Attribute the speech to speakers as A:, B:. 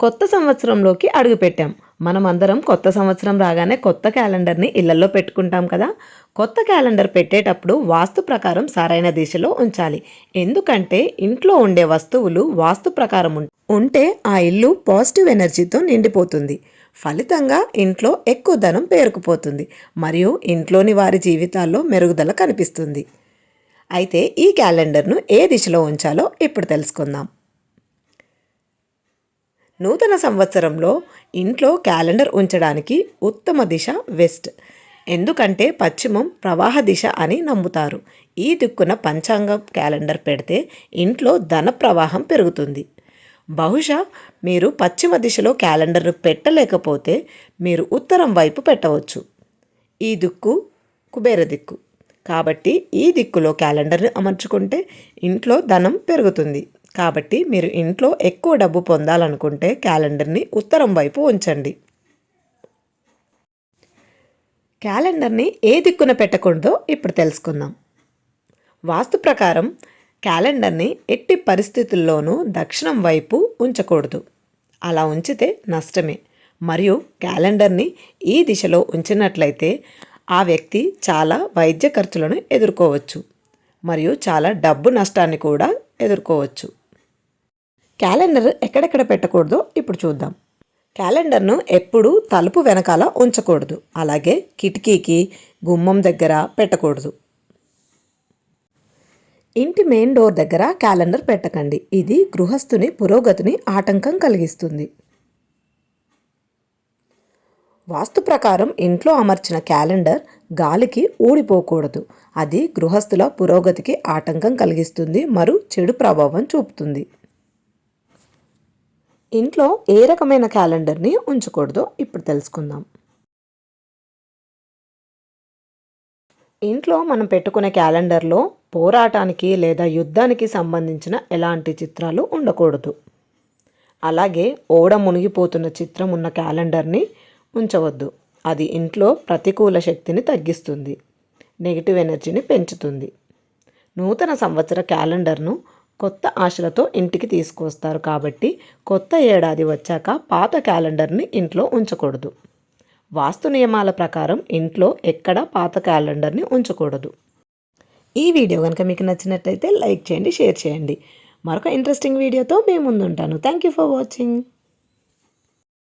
A: కొత్త సంవత్సరంలోకి అడుగుపెట్టాం. మనం అందరం కొత్త సంవత్సరం రాగానే కొత్త క్యాలెండర్ని ఇళ్ళలో పెట్టుకుంటాం కదా. కొత్త క్యాలెండర్ పెట్టేటప్పుడు వాస్తు ప్రకారం సరైన దిశలో ఉంచాలి. ఎందుకంటే ఇంట్లో ఉండే వస్తువులు వాస్తు ప్రకారం ఉం- ఉంటే ఆ ఇల్లు పాజిటివ్ ఎనర్జీతో నిండిపోతుంది. ఫలితంగా ఇంట్లో ఎక్కువ ధనం పేరుకుపోతుంది. మరియు ఇంట్లోని వారి జీవితాల్లో మెరుగుదల కనిపిస్తుంది. అయితే ఈ క్యాలెండర్ను ఏ దిశలో ఉంచాలో ఇప్పుడు తెలుసుకుందాం. నూతన సంవత్సరంలో ఇంట్లో క్యాలెండర్ ఉంచడానికి ఉత్తమ దిశ వెస్ట్. ఎందుకంటే పశ్చిమం ప్రవాహ దిశ అని నమ్ముతారు. ఈ దిక్కున పంచాంగం క్యాలెండర్ పెడితే ఇంట్లో ధన ప్రవాహం పెరుగుతుంది. బహుశా మీరు పశ్చిమ దిశలో క్యాలెండర్ పెట్టలేకపోతే మీరు ఉత్తరం వైపు పెట్టవచ్చు. ఈ దిక్కు కుబేర దిక్కు. కాబట్టి ఈ దిక్కులో క్యాలెండర్ని అమర్చుకుంటే ఇంట్లో ధనం పెరుగుతుంది. కాబట్టి మీరు ఇంట్లో ఎక్కువ డబ్బు పొందాలనుకుంటే క్యాలెండర్ని ఉత్తరం వైపు ఉంచండి. క్యాలెండర్ని ఏ దిక్కున పెట్టకూడదో ఇప్పుడు తెలుసుకుందాం. వాస్తు ప్రకారం క్యాలెండర్ని ఎట్టి పరిస్థితుల్లోనూ దక్షిణం వైపు ఉంచకూడదు. అలా ఉంచితే నష్టమే. మరియు క్యాలెండర్ని ఈ దిశలో ఉంచినట్లయితే ఆ వ్యక్తి చాలా వైద్య ఖర్చులను ఎదుర్కోవచ్చు. మరియు చాలా డబ్బు నష్టాన్ని కూడా ఎదుర్కోవచ్చు. క్యాలెండర్ ఎక్కడెక్కడ పెట్టకూడదో ఇప్పుడు చూద్దాం. క్యాలెండర్ను ఎప్పుడూ తలుపు వెనకాల ఉంచకూడదు. అలాగే కిటికీకి గుమ్మం దగ్గర పెట్టకూడదు. ఇంటి మెయిన్ డోర్ దగ్గర క్యాలెండర్ పెట్టకండి. ఇది గృహస్థుని పురోగతిని ఆటంకం కలిగిస్తుంది. వాస్తు ప్రకారం ఇంట్లో అమర్చిన క్యాలెండర్ గాలికి ఊడిపోకూడదు. అది గృహస్థుల పురోగతికి ఆటంకం కలిగిస్తుంది. మరియు చెడు ప్రభావం చూపుతుంది. ఇంట్లో ఏ రకమైన క్యాలెండర్ని ఉంచకూడదో ఇప్పుడు తెలుసుకుందాం. ఇంట్లో మనం పెట్టుకునే క్యాలెండర్లో పోరాటానికి లేదా యుద్ధానికి సంబంధించిన ఎలాంటి చిత్రాలు ఉండకూడదు. అలాగే ఓడ మునిగిపోతున్న చిత్రం ఉన్న క్యాలెండర్ని ఉంచవద్దు. అది ఇంట్లో ప్రతికూల శక్తిని తగ్గిస్తుంది నెగిటివ్ ఎనర్జీని పెంచుతుంది. నూతన సంవత్సర క్యాలెండర్ను కొత్త ఆశలతో ఇంటికి తీసుకొస్తారు కాబట్టి కొత్త ఏడాది వచ్చాక పాత క్యాలెండర్ని ఇంట్లో ఉంచకూడదు. వాస్తు నియమాల ప్రకారం ఇంట్లో ఎక్కడ పాత క్యాలెండర్ని ఉంచకూడదు. ఈ వీడియో కనుక మీకు నచ్చినట్లయితే లైక్ చేయండి షేర్ చేయండి. మరొక ఇంట్రెస్టింగ్ వీడియోతో మేము ముందుంటాను. Thank you for watching.